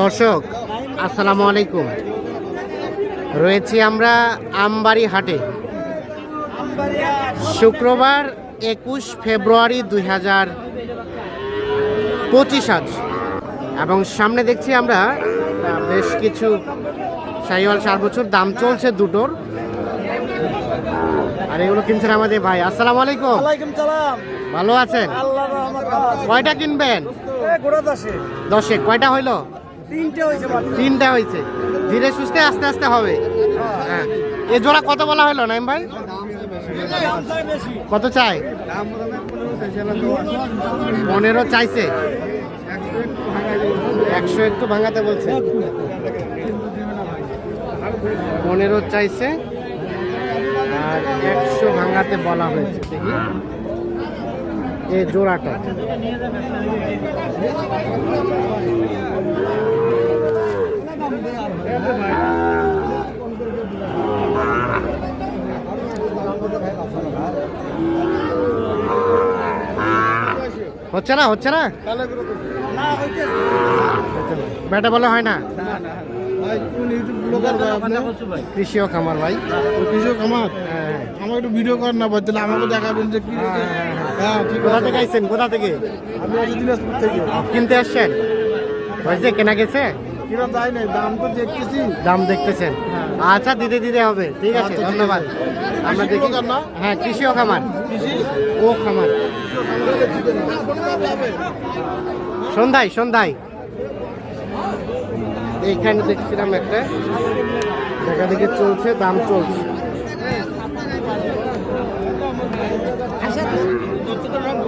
দর্শক আসসালামু আলাইকুম। রয়েছি আমরা আমবাড়ি হাটে। শুক্রবার একুশ ফেব্রুয়ারি দুই হাজার পঁচিশ আজ। এবং সামনে দেখছি আমরা বেশ কিছু সাইওয়াল সার বছর দাম চলছে দুটোর। আর এগুলো কিনছেন আমাদের ভাই। আসসালামু আলাইকুম। ভালো আছেন? কয়টা কিনবেন? দশে কয়টা হইল? তিনটে হয়েছে ধীরে সুস্থে, আস্তে আস্তে হবে। হ্যাঁ। এ জোড়া কত বলা হলো, নাইম ভাই? কত চাই? পনেরো চাইছে। একশো একটু ভাঙাতে বলছে। পনেরো চাইছে। আর একশো ভাঙাতে বলা হয়েছে। দেখি। এই জোড়াটা। হচ্ছে না হচ্ছে না? ব্যাটা বলে হয় না? ভাই ভাই। কৃষি খামার? কৃষক আমার হ্যাঁ, আমাকে একটু ভিডিও করেন না বলতে আমাকে দেখাবেন যে কি হয়েছে। হ্যাঁ কোথা থেকে আইছেন? কোথা থেকে? আমি দিনাজপুর থেকে। কিনতে আসছেন? হয়েছে কেনা গেছে? কিনা যায় নাই দাম তো দেখতেছি। দাম দেখতেছেন? আচ্ছা দিতে দিতে হবে। ঠিক আছে আচ্ছা, ধন্যবাদ। আছে। আমরা দেখি। হ্যাঁ কৃষি ও খামার। ও খামার। সন্ধ্যায় সন্ধ্যায়। এইখানে দেখছিলাম একটা। দেখা দেখি চলছে দাম চলছে।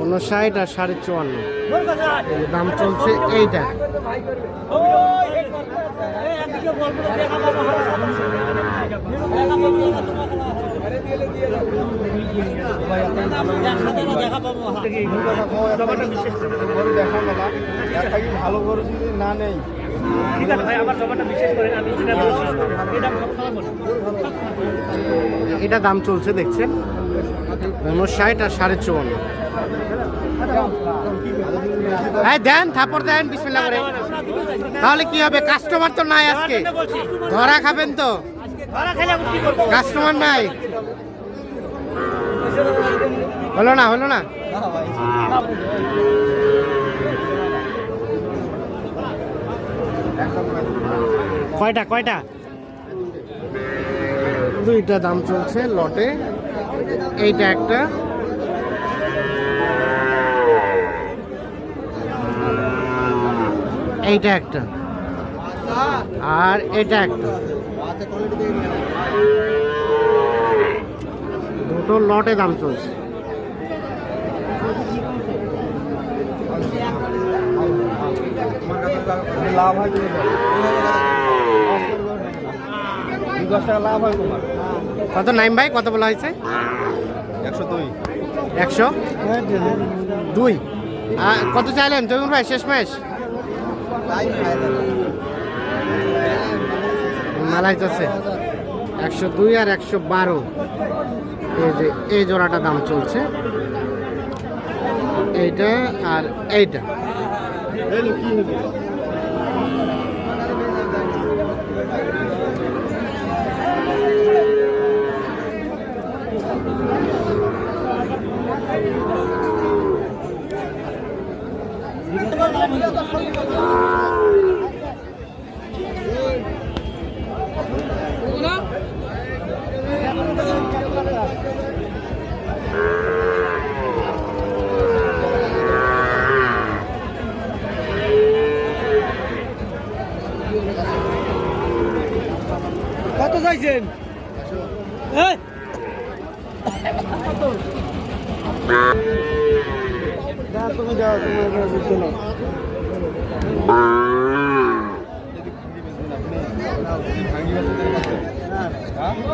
উনষাট আর সাড়ে চুয়ান্ন। দাম চলছে এইটা। ভালো করে না নেই এটা দাম চলছে, দেখছেন? উনষাট আর সাড়ে চুয়ান্ন। হ্যাঁ দেন, থাপড় দেন বিসমিল্লা করে। তাহলে কি হবে? কাস্টমার তো নাই আজকে। ধরা খাবেন তো। কাস্টমার নাই। হলো না হলো না? কয়টা কয়টা? দুইটা দাম চলছে লটে। এইটা একটা। এইটা একটা। আর এটা একটা। দুটো লটে দাম চলছে। লাভ হয় কত নাইম ভাই কত বলা হয়েছে? একশো। দুই। একশো? দুই। আর কত চাইলেন? জমির ভাই শেষ ম্যাচ? মালাই আছে একশো দুই আর একশো বারো। এই যে এই জোড়াটা দাম চলছে। এইটা আর এইটা। কি হবে?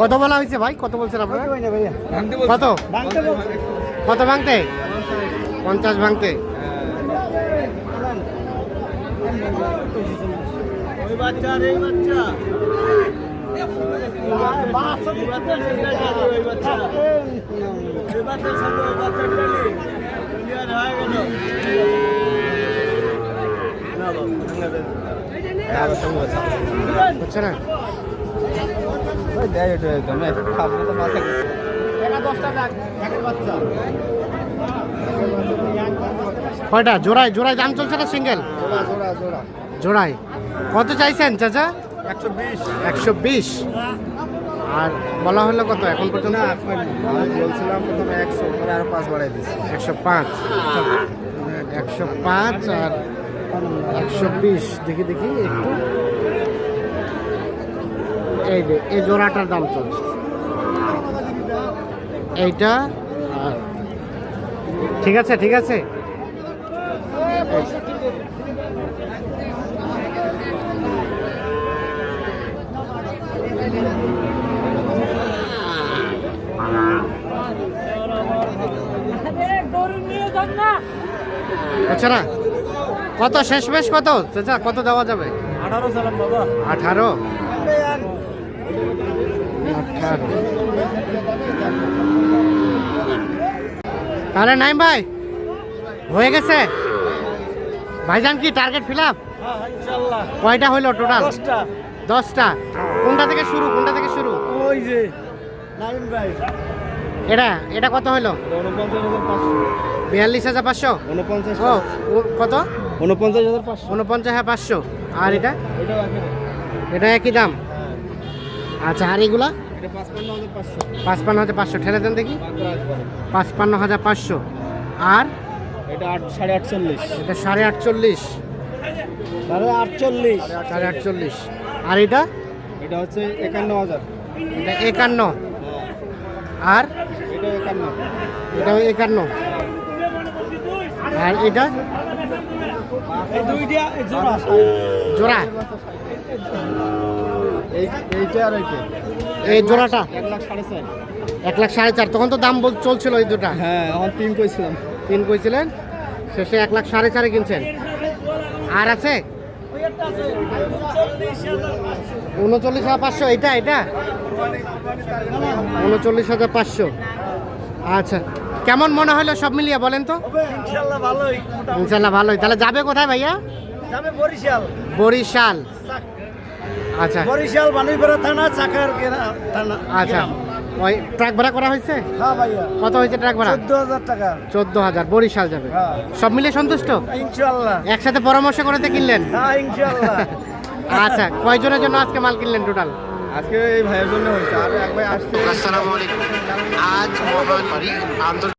কত বলা হয়েছে ভাই? কত বলছেন আপনারা? কত? ভাঙতে কত ভাঙতে? পঞ্চাশ ভাঙতে? বাচ্চা রে বাচ্চা। হচ্ছে না কয়টা? জোড়ায় জোড়ায় দাম চলছে না সিঙ্গেল জোড়া জোড়া জোড়ায়। কত চাইছেন, চাচা? একশো বিশ। আর বলা হলো কত এখন পর্যন্ত? আমি বলছিলাম প্রথমে একশো পরে আরও পাঁচ বাড়াই দিচ্ছি। একশো পাঁচ। একশো পাঁচ আর একশো বিশ। দেখি দেখি একটু। এই যে এই জোড়াটার দাম চলছে। এইটা ঠিক আছে ঠিক আছে? আচ্ছা না কত শেষ বেশ কত? চাচা কত দেওয়া যাবে? আঠারো সালাম বাবা। আঠারো? আঠারো। তাহলে নাইম ভাই হয়ে গেছে? ভাইজান কি টার্গেট ফিল আপ কয়টা হইল টোটাল দশটা? কোনটা থেকে শুরু? কোনটা থেকে শুরু? ওই যে নাইন ভাই। এটা? এটা কত পাঁচশো। বিয়াল্লিশ হাজার পাঁচশো? উনপঞ্চাশ ও কত? উনপঞ্চাশ হাজার পাঁচশো। উনপঞ্চাশ হাজার পাঁচশো। আর এটা? এটা একই দাম। আচ্ছা আর এগুলা? পাঁচপান্ন হাজার পাঁচশো। ঠেলে দেন দেখি। পাঁচপান্ন হাজার পাঁচশো। আর? এটা আট সাড়ে আটচল্লিশ। এটা সাড়ে আটচল্লিশ। সাড়ে আটচল্লিশ। সাড়ে আটচল্লিশ। আর এটা? এটা হচ্ছে একান্ন হাজার। এটা একান্ন। আর? এটা একান্ন। এটা একান্ন। আর এটা? এই দুইটা জোড়া। জোড়া। এইটা আর এইটা। এই জোড়াটা? এক লাখ সাড়ে চার। এক লাখ সাড়ে চার। তখন তো দাম বল চলছিল এই দুটা। হ্যাঁ আমার তিন কইছিলাম। তিন কইছিলেন? শেষে এক লাখ সাড়ে চারে কিনছেন। আর আছে? উনচল্লিশ হাজার পাঁচশো এটা এটা? উনচল্লিশ হাজার পাঁচশো। আচ্ছা কেমন মনে হলো সব মিলিয়ে বলেন তো? ইনশাল্লাহ ভালোই তাহলে যাবে কোথায় ভাইয়া? যাবে বরিশাল। বরিশাল। আচ্ছা। বরিশাল বানুইপাড়া থানা চাকার থানা আচ্ছা। ওই ট্রাক ভাড়া করা হয়েছে? হ্যাঁ ভাইয়া। কত হয়েছে ট্রাক ভাড়া? চোদ্দ হাজার টাকা। চোদ্দ হাজার বরিশাল যাবে। হ্যাঁ। সব মিলিয়ে সন্তুষ্ট? ইনশাল্লাহ একসাথে পরামর্শ করে তো কিনলেন? হ্যাঁ ইনশাল্লাহ আচ্ছা কয়জনের জন্য আজকে মাল কিনলেন টোটাল আজকে এই ভাইয়ের জন্য হয়েছে। আর এক ভাই আসছে। আসসালামু আলাইকুম। আজ মহান